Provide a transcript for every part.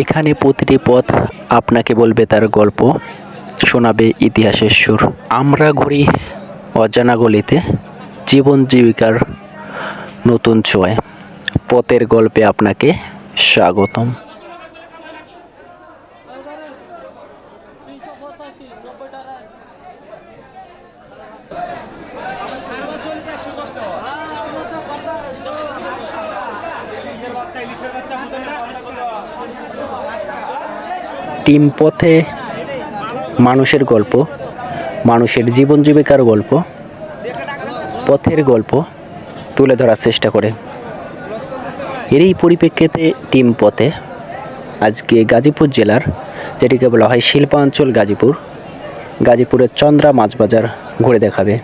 এখানে প্রতিটি পথ আপনাকে বলবে তার গল্প, শোনাবে ইতিহাসের সুর। আমরা ঘুরি অজানা গলিতে, জীবন জীবিকার নতুন ছোঁয়ায়। পথের গল্পে আপনাকে স্বাগতম। টিম পথে মানুষের গল্প, মানুষের জীবন জীবিকার গল্প, পথের গল্প তুলে ধরার চেষ্টা করে এরই পরিপ্রেক্ষিতে টিম পথে আজকে গাজীপুর জেলার, যেটিকে বলা হয় শিল্পাঞ্চল গাজীপুর, গাজীপুরের চন্দ্রা মাছ বাজার ঘুরে দেখাবে।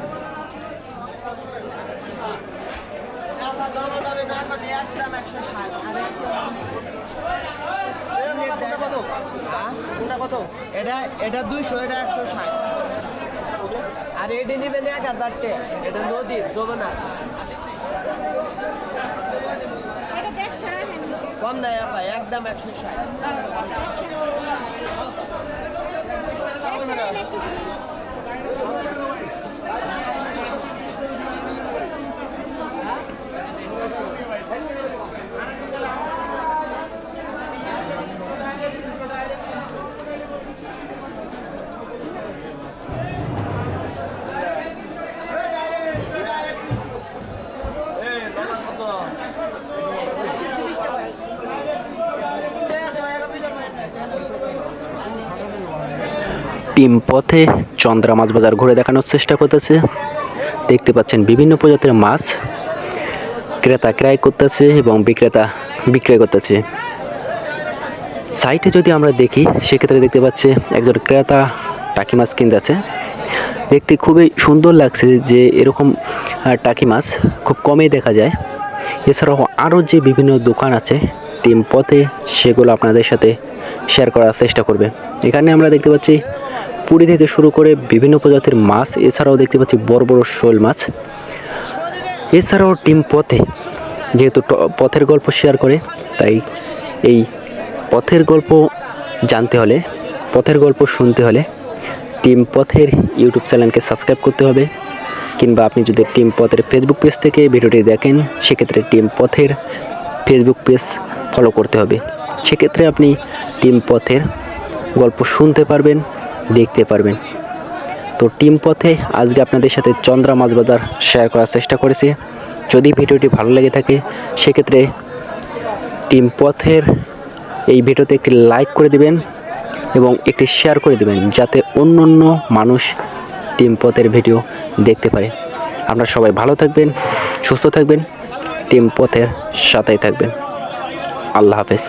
এটা এটা দুইশো, এটা একশো ষাট। আর এটি নিবেন এক হাজার টে এটা নদীর যমুনা কম আপা একদম একশো ষাট। টিম পথে চন্দ্রা মাছ বাজার ঘুরে দেখানোর চেষ্টা করতেছে। দেখতে পাচ্ছেন বিভিন্ন প্রজাতির মাছ ক্রেতা ক্রয় করতেছে এবং বিক্রেতা বিক্রয় করতেছে। সাইটে যদি আমরা দেখি, সেক্ষেত্রে দেখতে পাচ্ছি একজন ক্রেতা টাকি মাছ কিনতেছে দেখতে খুবই সুন্দর লাগছে যে এরকম টাকি মাছ খুব কমই দেখা যায়। এছাড়াও আরও যে বিভিন্ন দোকান আছে, টিম পথে সেগুলো আপনাদের সাথে শেয়ার করার চেষ্টা করবে। এখানে আমরা দেখতে পাচ্ছি পুরী থেকে শুরু করে বিভিন্ন প্রজাতির মাছ, এছাড়াও দেখতে পাচ্ছি বড় বড় শোল মাছ। এছাড়াও টিম পথে, যেহেতু পথের গল্প শেয়ার করে, তাই এই পথের গল্প জানতে হলে, পথের গল্প শুনতে হলে টিম পথের ইউটিউব চ্যানেলকে সাবস্ক্রাইব করতে হবে, কিংবা আপনি যদি টিম পথের ফেসবুক পেজ থেকে ভিডিওটি দেখেন, সেক্ষেত্রে টিম পথের ফেসবুক পেজ ফলো করতে হবে। সেক্ষেত্রে আপনি টিম পথের গল্প শুনতে পারবেন। দেখতে পারবেন। তো টিম পথে আজকে আপনাদের সাথে চন্দ্রা মাছ বাজার শেয়ার করার চেষ্টা করেছি। যদি ভিডিওটি ভালো লেগে থাকে, সেক্ষেত্রে টিম পথের এই ভিডিওতে একটি লাইক করে দিবেন এবং একটি শেয়ার করে দিবেন, যাতে অন্য অন্য মানুষ টিম পথের ভিডিও দেখতে পারে। আপনারা সবাই ভালো থাকবেন, সুস্থ থাকবেন, টিম পথের সাথেই থাকবেন। আল্লাহ হাফেজ।